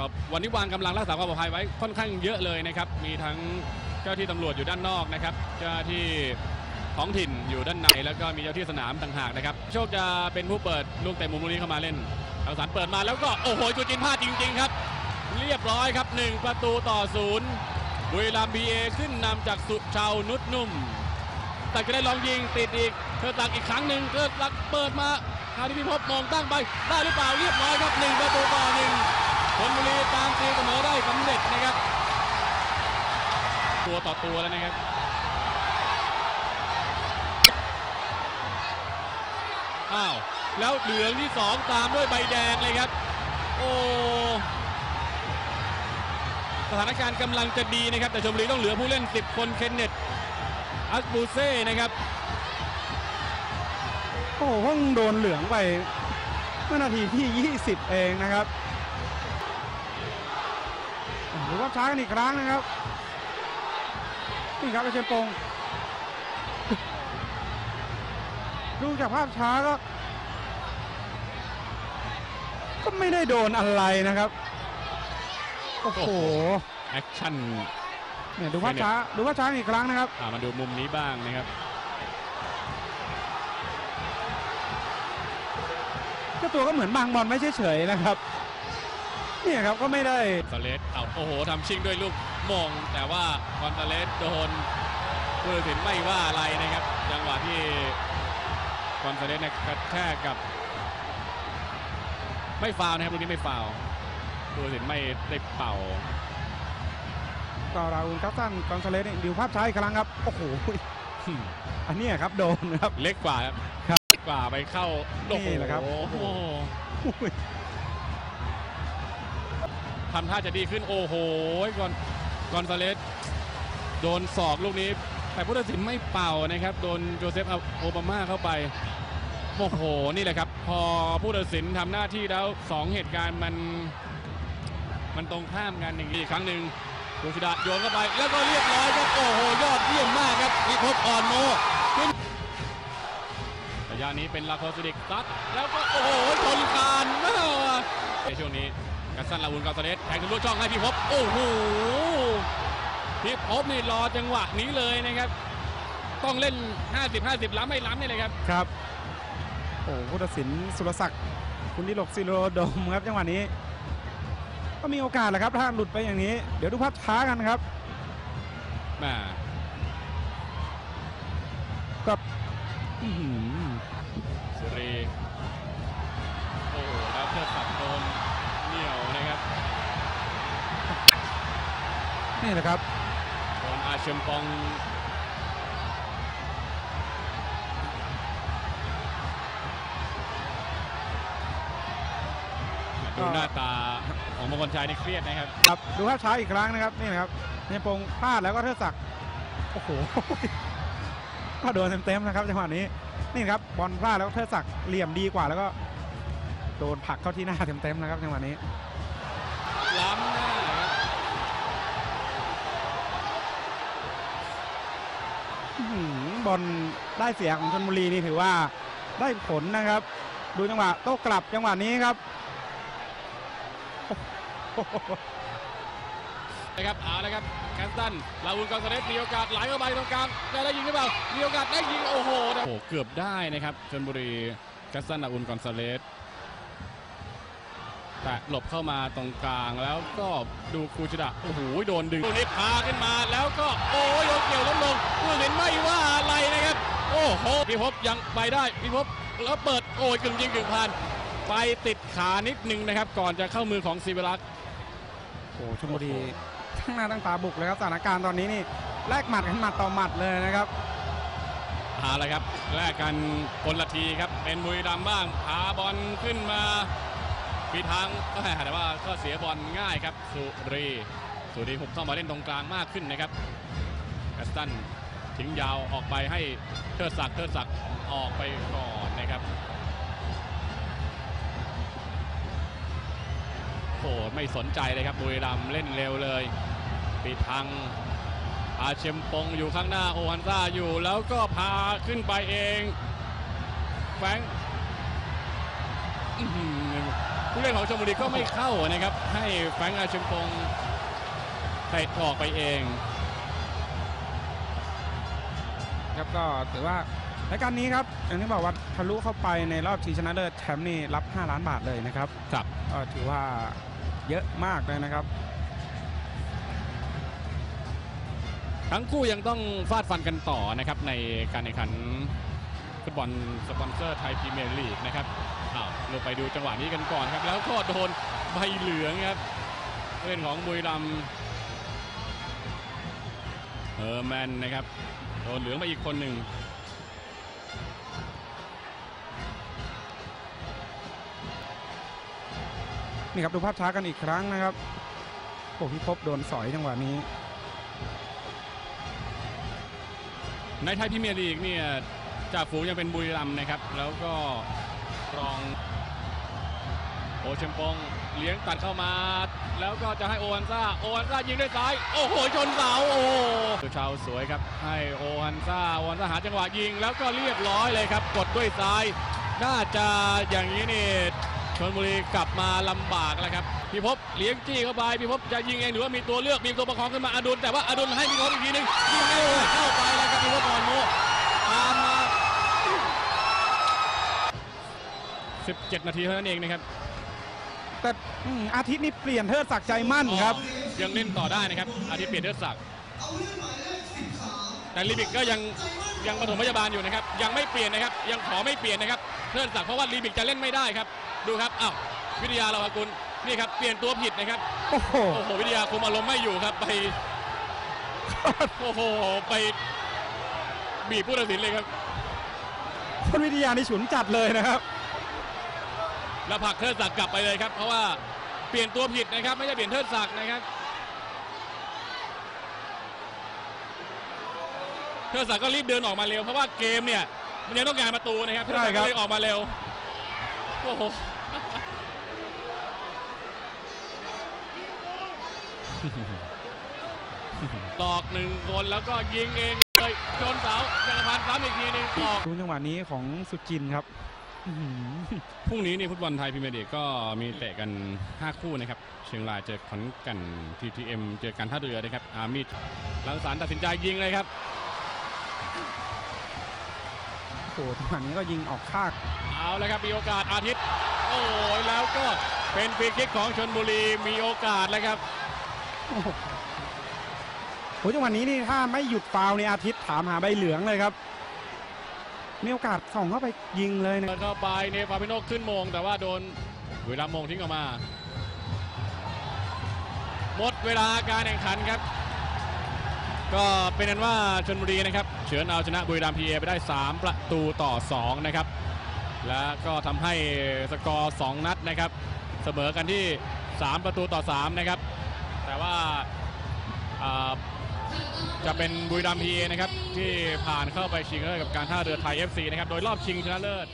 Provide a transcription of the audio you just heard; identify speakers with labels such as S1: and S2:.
S1: ก็วันนี้วางกำลังรักษาความปลอดภัยไว้ค่อนข้างเยอะเลยนะครับ มีทั้งเจ้าที่ตำรวจอยู่ด้านนอกนะครับ เจ้าที่ท้องถิ่นอยู่ด้านในแล้วก็มีเจ้าที่สนามต่างหากนะครับ โชคจะเป็นผู้เปิดลูกเตะมุมลูกนี้เข้ามาเล่นเอาสารเปิดมาแล้วก็โอ้โหจุจินพลาดจริง ๆ ครับ เรียบร้อยครับ 1 ประตูต่อศูนย์บุรีรัมย์บีเอขึ้นนำจากสุชาวนุชนุ่มแต่ก็ได้ลองยิงติดอีกเธอตักอีกครั้งหนึ่งเธอตักเปิดมาคราวนี้พิภพมองตั้งไปได้หรือเปล่าเรียบร้อยครับหนึ่งประตูต่อหนึ่ง ชนบุรีตามตีเสมอได้สำเร็จนะครับ ตัวต่อตัวแล้วนะครับอ้าวแล้วเหลืองที่สองตามด้วยใบแดงเลยครับ โอ้สถานการณ์กำลังจะดีนะครับ แต่ชมบุรีต้องเหลือผู้เล่น 10 คนเคนเนตอัสบูเซ่นะครับ
S2: โอ้โหเพิ่งโดนเหลืองไปเมื่อนาทีที่ 20 เองนะครับ อะหรือว่าช้ากันอีกครั้งนะครับนี่ครับไอเชนปงดูจากภาพช้าก็ก็ไม่ได้โดนอะไรนะครับ โอ้โห
S1: แอคชั่น
S2: เนี่ยดูภาพช้า ดูภาพช้าอีกครั้งนะครับ
S1: อ่ามาดูมุมนี้บ้างนะครับ
S2: เจ้าตัวก็เหมือนบางบอลไม่เฉยๆนะครับ เนี่ยครับก็ไม่ได้
S1: ซาเลสเอาโอ้โหทำชิงด้วยลูกมง แต่ว่าคอนซาเลสโดนผู้ตัดสินไม่ว่าอะไรนะครับ จังหวะที่คอนซาเลสเนี่ยกระแทกกับ ไม่ฟาวล์นะครับลูกนี้ไม่ฟาวล์ผู้ตัดสินไม่ได้เป่า
S2: ก็ราอูลคัสซันกอนซาเลสนี่ดูภาพช้าอีกครั้งครับ โอ้โห อันเนี้ยครับโดนครับ
S1: เล็กกว่าครับ
S2: ครับ
S1: เล็กกว่าไปเข้าโอ้โนี่
S2: แหละครับ
S1: โอ้โห
S2: อุ้ย
S1: ทำท่าจะดีขึ้นโอ้โหก่อนกอนซาเลสโดนศอกลูกนี้ แต่ผู้ตัดสินไม่เป่านะครับ โดนโจเซฟโอบามาเข้าไปโอ้โหนี่แหละครับ พอผู้ตัดสินทำหน้าที่แล้วสองเหตุการณ์มัน มันตรงข้ามกันอย่างนี้อีกครั้งหนึ่งดูชิดะโยนเข้าไป แล้วก็เรียบร้อยครับโอ้โหยอดเยี่ยมมากครับพิภพอ่อนโมขึ้นระยะนี้เป็นลาโคสดิกซัดแล้วก็โอ้โหชนคานมากในช่วงนี้ กัสซันลาวุนกาซาเลสแทงทะลุช่องให้พี่พบโอ้โหพี่พบนี่รอจังหวะนี้เลยนะครับ ต้องเล่น 50-50 ล้ำไม่ล้ำนี่เลยครับ
S2: ครับโอ้ผู้ตัดสินสุรศักดิ์คุณดิลกซิโรดมครับจังหวะนี้ ก็มีโอกาสแหละครับถ้าหลุดไปอย่างนี้ เดี๋ยวดูภาพช้ากันครับ
S1: แหมา
S2: ก็อื้อหือ
S1: สุรีโอ้โหแล้วเพื่อสับโดน เหนียวนะครับ
S2: นี่แหละครับ
S1: โดนอาเชมปองดูหน้าตาของมงคลชัยนี่เครียดนะครับ
S2: ครับดูภาพช้าอีกครั้งนะครับนี่นะครับเนี่ยปงพลาดแล้วก็เทิดศักดิ์โอ้โหก็โดนเต็มๆนะครับจังหวะนี้นี่ครับบอลพลาดแล้วก็เทิดศักดิ์เหลี่ยมดีกว่าแล้วก็ โดนผักเข้าที่หน้าเต็มๆนะครับจังหวะนี้
S1: ล้ำหน้าครับ
S2: อื้อหือบอลได้เสียของชนบุรีนี่ถือว่าได้ผลนะครับ ดูจังหวะโต้กลับจังหวะนี้ครับ
S1: นะครับเอาละครับแคนตันลาวุนกอนซาเลสมีโอกาสไหลเข้าไปตรงกลางจะได้ยิงหรือเปล่ามีโอกาสได้ยิงโอ้โหโอ้โหเกือบได้นะครับชนบุรีแคนตันลาวุนกอนซาเลส แต่หลบเข้ามาตรงกลางแล้วก็ดูคูชิดะโอ้โหโดนดึงลูกนี้พาขึ้นมาแล้วก็โอ้ยโดนเกี่ยวล้มลงผู้เห็นไม่ว่าอะไรนะครับ โอ้โหพิภพยังไปได้พิภพแล้วเปิดโอ้ยกึ่งยิงกึ่งผ่านไปติดขานิดนึงนะครับ ก่อนจะเข้ามือของศิวรักษ์
S2: โอ้โหชลบุรีทั้งหน้าตั้งตาบุกเลยครับสถานการณ์ตอนนี้นี่แลกหมัดกันหมัดต่อหมัดเลยนะครับ
S1: เอาละครับแลกกันคนละทีครับเป็นบุรีรัมย์บ้างพาบอลขึ้นมา ปีทางก็แต่ว่าก็เสียบอลง่ายครับสุรีสุรีหุบเข้ามาเล่นตรงกลางมากขึ้นนะครับกัสตันทิ้งยาวออกไปให้เทิดศักดิ์เทิดศักดิ์ออกไปก่อนนะครับโอ้ไม่สนใจเลยครับบุรีรัมเล่นเร็วเลยปีทางอาเชมปงอยู่ข้างหน้าโอฮันซ่าอยู่แล้วก็พาขึ้นไปเองแฟง ผู้เล่นของชลบุรีก็ไม่เข้านะครับ ให้แฟรงค์อาชมพงศ์เตะออกไปเอง
S2: ครับก็ถือว่ารายการนี้ครับอย่างที่บอกว่าทะลุเข้าไปในรอบชิงชนะเลิศแชมป์นี่รับ 5 ล้านบาทเลยนะครับ
S1: ครับ
S2: ก็ถือว่าเยอะมากเลยนะครับ
S1: ทั้งคู่ยังต้องฟาดฟันกันต่อนะครับในการแข่งขัน ฟุตบอลสปอนเซอร์ไทยพรีเมียร์ลีกนะครับอ้าวเราไปดูจังหวะนี้กันก่อนครับ แล้วก็โดนใบเหลืองครับผู้เล่นของบุรีรัมย์เฮอร์แมนนะครับ โดนเหลืองมาอีกคนหนึ่ง
S2: นี่ครับดูภาพช้ากันอีกครั้งนะครับโอ้พี่พบโดนสอยจังหวะนี้
S1: ในไทยพรีเมียร์ลีกเนี่ย จากฝูงยังเป็นบุรีรัมย์นะครับ แล้วก็รองโอเชมปงเลี้ยงตัดเข้ามา แล้วก็จะให้โอฮันซ่าโอฮันซ่ายิงด้วยซ้าย โอ้โหชนเสาโอ้โหชาวสวยครับ ให้โอฮันซ่าโอฮันซ่าหาจังหวะยิงแล้วก็เรียบร้อยเลยครับ กดด้วยซ้าย น่าจะอย่างนี้นี่ชนบุรีกลับมาลำบากแล้วครับพี่พบเลี้ยงจี้เข้าไปพี่พบจะยิงเองหรือว่ามีตัวเลือกมีตัวประคองขึ้นมาอดุลแต่ว่าอดุลให้พี่พบอีกทีหนึงยิงเ17 นาทีเท่านั้นเองนะครับ
S2: แต่อืมอาทิตย์นี้เปลี่ยนเทิดศักดิ์ใจมั่นครับ
S1: ยังเล่นต่อได้นะครับ อาทิตย์เปลี่ยนเลือดศักดิ์แต่ลิบิกก็ยังยังปฐมพยาบาลอยู่นะครับ ยังไม่เปลี่ยนนะครับ ยังขอไม่เปลี่ยนนะครับ เทิดศักดิ์เพราะว่าลิบิกจะเล่นไม่ได้ครับ ดูครับ อ้าว วิทยาเรากุลนี่ครับ เปลี่ยนตัวผิดนะครับ
S2: โอ้โห
S1: โอ้โห วิทยาคุมอารมณ์ไม่อยู่ครับ ไป โอ้โห ไปบีบผู้ตัดสินเลยครับ
S2: คนวิทยานี่ฉุนจัดเลยนะครับ
S1: แล้วผลักเทิดศักดิ์กลับไปเลยครับ เพราะว่าเปลี่ยนตัวผิดนะครับ ไม่ใช่เปลี่ยนเทิดศักดิ์นะครับเทิดศักดิ์ก็รีบเดินออกมาเร็วเพราะว่าเกมเนี่ยมันยังต้องการประตูนะครับเทิดศักดิ์
S2: ใช่ครั
S1: ก็
S2: บ
S1: เลยออกมาเร็วโอ้โหตอกหนึ่งคนแล้วก็ยิงเองเลยโดนเสาจักรพันธ์ซ้ำอีกทีหนึงออก
S2: ดูจังหวะนี้ของสุจินครับอื้อหือ
S1: พรุ่งนี้นี่ฟุตบอลไทยพรีเมียร์ลีกก็มีเตะกัน 5 คู่นะครับ เชียงรายเจอขอนแก่น TTM เจอกันท่าเรือนะครับ อาร์มิดลังสารตัดสินใจยิงเลยครับ
S2: โอ้โหจังหวะนี้ก็ยิงออกข้าง
S1: เอาแล้วครับมีโอกาสอาทิตย์ โอ้ยแล้วก็เป็นฟรีคิกของชนบุรีมีโอกาสแล้วครับ
S2: โอ้โหโหจังหวะนี้นี่ถ้าไม่หยุดฟาวล์ในอาทิตย์ถามหาใบเหลืองเลยครับ มีโอกาสส่องเข้าไปยิงเลยนะ
S1: เปิดเข้าไปเนฟาปิโนขึ้นมง แต่ว่าโดนเวลามงทิ้งออกมา หมดเวลาการแข่งขันครับ ก็เป็นนั้นว่าชนบุรีนะครับ เฉือนเอาชนะบุรีรัมย์พีเอไปได้ 3 ประตูต่อ 2 นะครับ และก็ทำให้สกอร์ 2 นัดนะครับ เสมอกันที่ 3 ประตูต่อ 3 นะครับ แต่ว่าอ่า จะเป็นบุรีรัมย์พีเอนะครับที่ผ่านเข้าไปชิงเลิศกับการท่าเรือไทย FC นะครับโดยรอบชิงชนะเลิศ